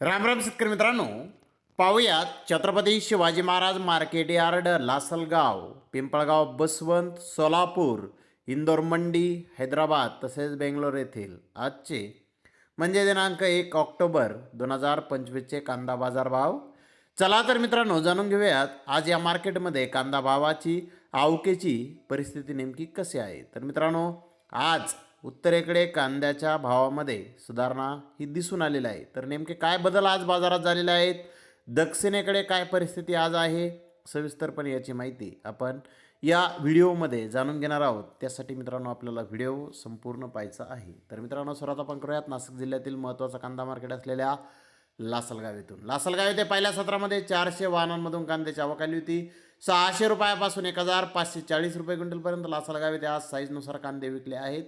रामराम शेतकरी मित्रांनो. पाहूयात छत्रपती शिवाजी महाराज मार्केट यार्ड लासलगाव पिंपळगाव बसवंत सोलापूर इंदोर मंडी हैदराबाद तसेच बेंगलोर येथील आजचे म्हणजे दिनांक एक ऑक्टोबर दोन हजार पंचवीसचे कांदा बाजार भाव. चला तर मित्रांनो जाणून घेऊयात आज या मार्केटमध्ये कांदा भावाची आवकेची परिस्थिती नेमकी कशी आहे. तर मित्रांनो आज उत्तरेकडे कांद्याच्या भावामध्ये सुधारणा ही दिसून आलेली आहे. तर नेमके काय बदल आज बाजारात झालेले आहेत? दक्षिणेकडे काय परिस्थिती आज आहे? सविस्तरपणे याची माहिती आपण या व्हिडिओमध्ये जाणून घेणार आहोत. त्यासाठी मित्रांनो आपल्याला व्हिडिओ संपूर्ण पाहायचा आहे. तर मित्रांनो सर्वात आपण करूयात. नाशिक जिल्ह्यातील महत्त्वाचा कांदा मार्केट असलेल्या लासलगाव येथून. लासलगाव येथे पहिल्या सत्रामध्ये चारशे वाहनांमधून कांद्याची आवक आली होती. सहाशे रुपयापासून एक हजार पाचशे चाळीस रुपये क्विंटलपर्यंत लासलगाव येथे आज साईजनुसार कांदे विकले आहेत.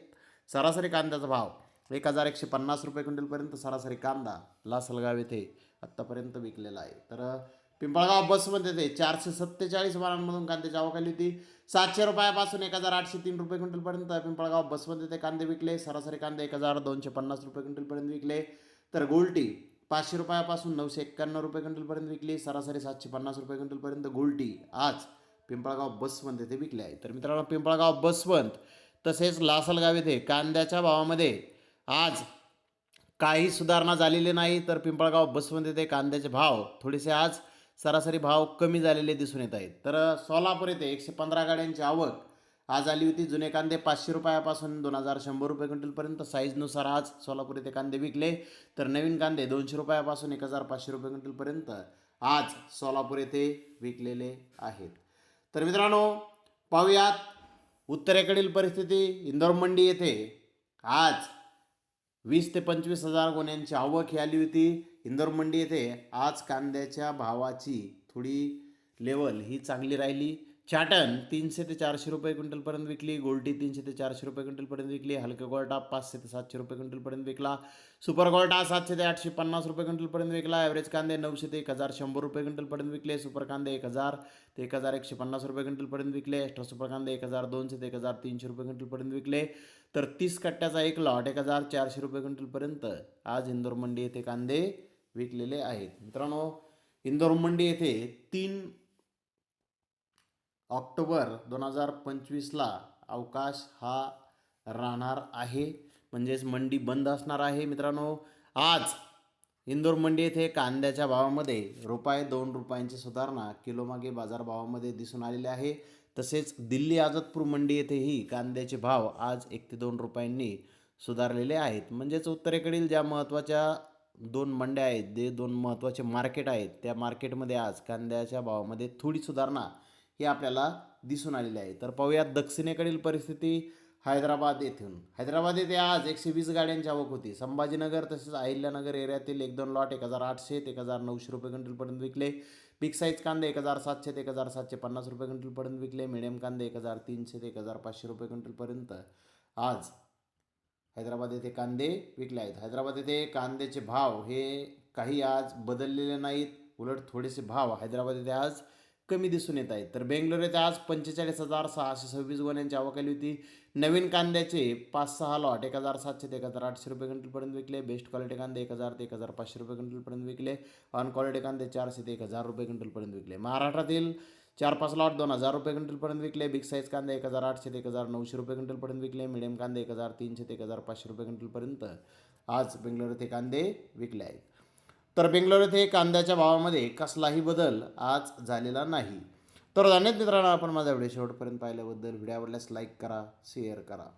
सरासरी कांद्याचा भाव एक हजार एकशे पन्नास रुपये क्विंटलपर्यंत सरासरी कांदा लासलगाव येथे आत्तापर्यंत विकलेला आहे. तर पिंपळगाव बसमध्ये ते चारशे सत्तेचाळीस वाहनांमधून कांद्याची आवक आली होती. सातशे रुपयापासून एक हजार आठशे तीन रुपये क्विंटलपर्यंत पिंपळगाव बसमध्ये ते कांदे विकले. सरासरी कांदे एक हजार दोनशे पन्नास रुपये क्विंटलपर्यंत विकले. तर गोल्टी पाचशे रुपयापासून नऊशे एक्क्याण्णव रुपये क्विंटलपर्यंत विकली. सरासरी सातशे पन्नास रुपये क्विंटलपर्यंत गोल्टी आज पिंपळगाव बसवंत येथे विकले आहे. तर मित्रांनो पिंपळगाव बसवंत तसेच लासलगाव येथे कांद्याच्या भावामध्ये आज काही सुधारणा झालेली नाही तर पिंपळगाव बसवंत येथे कांद्याचे भाव थोडेसे आज सरासरी भाव कमी झालेले दिसून येत आहेत. तर सोलापूर येथे एकशे पंधरा गाड्यांची आवक आज आली होती. जुने कांदे पाचशे रुपयापासून दोन हजार शंभर रुपये क्विंटलपर्यंत साईजनुसार आज सोलापूर येथे कांदे विकले. तर नवीन कांदे दोनशे रुपयापासून एक हजार पाचशे रुपये क्विंटलपर्यंत आज सोलापूर येथे विकलेले आहेत. तर मित्रांनो पाहूयात उत्तरेकडील परिस्थिती इंदोर मंडी येथे. आज वीस ते पंचवीस हजार गुन्ह्यांची आवक ही आली होती. इंदोर मंडी येथे आज कांद्याच्या भावाची थोडी लेवल ही चांगली राहिली. चाटण तीनशे ते चारशे रुपये क्विंटलपर्यंत विकली गोल्टी तीनशे ते चारशे रुपये क्विंटलपर्यंत विकली हलके गोल्टा पाचशे ते सातशे रुपये क्विंटलपर्यंत विकला सुपर गोल्टा सातशे ते आठशे पन्नास रुपये क्विंटलपर्यंत विकला ॲव्हरेज कांदे नऊशे ते एक हजार शंभर रुपये क्विंटलपर्यंत विकले सुपर कांदे एक हजार ते एक हजार एकशे पन्नास रुपये क्विंटलपर्यंत विकले एक्स्ट्रा सुपर कांदे एक हजार दोनशे ते एक हजार तीनशे रुपये क्विंटलपर्यंत विकले. तर तीस कट्ट्याचा एक लॉट एक हजार चारशे रुपये क्विंटलपर्यंत आज इंदोर मंडी येथे कांदे विकलेले आहेत. मित्रांनो इंदोर मंडी येथे तीन ऑक्टोबर दोन हजार पंचवीसला अवकाश हा राहणार आहे. म्हणजेच मंडी बंद असणार आहे मित्रांनो. आज इंदोर मंडी येथे कांद्याच्या भावामध्ये रुपये दोन रुपयांची सुधारणा किलोमागे बाजारभावामध्ये दिसून आलेली आहे. तसेच दिल्ली आजतपूर मंडी येथेही कांद्याचे भाव आज एक ते दोन रुपयांनी सुधारलेले आहेत. म्हणजेच उत्तरेकडील ज्या महत्त्वाच्या दोन मंड्या आहेत जे दोन महत्त्वाचे मार्केट आहेत त्या मार्केटमध्ये आज कांद्याच्या भावामध्ये थोडी सुधारणा हे आपल्याला दिसून आलेले आहे. तर पाहूयात दक्षिणेकडील परिस्थिती हैदराबाद येथून. हैदराबाद येथे आज एकशे वीस गाड्यांची आवक होती. संभाजीनगर तसेच अहिल्यानगर एरियातील एक दोन लॉट एक हजार आठशे ते एक हजार नऊशे रुपये क्विंटलपर्यंत विकले. बिग साईज कांदे एक हजार सातशे ते एक हजार सातशे पन्नास रुपये क्विंटलपर्यंत विकले. मिडियम कांदे एक हजार तीनशे ते एक हजार पाचशे रुपये क्विंटलपर्यंत आज हैदराबाद येथे कांदे विकले आहेत. हैदराबाद येथे कांद्याचे भाव हे काही आज बदललेले नाहीत. उलट थोडेसे भाव हैदराबाद येथे आज कमी दिसून येत आहेत. तर बेंगलोर येथे आज पंचेचाळीस हजार सहाशे सव्वीस गोण्यांची आवक आली होती. नवीन कांद्याचे पाच सहा लॉट एक हजार सातशे ते एक हजार आठशे रुपये क्विंटलपर्यंत विकले. बेस्ट क्वालिटी कांदे एक हजार ते एक हजार पाचशे रुपये क्विंटलपर्यंत विकले. ऑन क्वालिटी कांदे चारशे ते एक हजार रुपये क्विंटलपर्यंत विकले. महाराष्ट्रातील चार पाच लॉट दोन हजार रुपये क्विंटलपर्यंत विकले. बिग साईज कांदे एक हजार आठशे ते एक हजार नऊशे रुपये क्विंटलपर्यंत विकले. मिडियम कांदे एक हजार तीनशे ते एक हजार पाचशे रुपये क्विंटलपर्यंत आज बेंगलोर येथे कांदे विकले आहेत. तर बेंगलोर येथे कांद्याच्या भावामध्ये कसलाही बदल आज झालेला नाही. तर धन्यवाद मित्रांनो आपण माझा व्हिडिओ शेवटपर्यंत पाहिल्याबद्दल. व्हिडिओ आवडल्यास लाईक करा शेअर करा.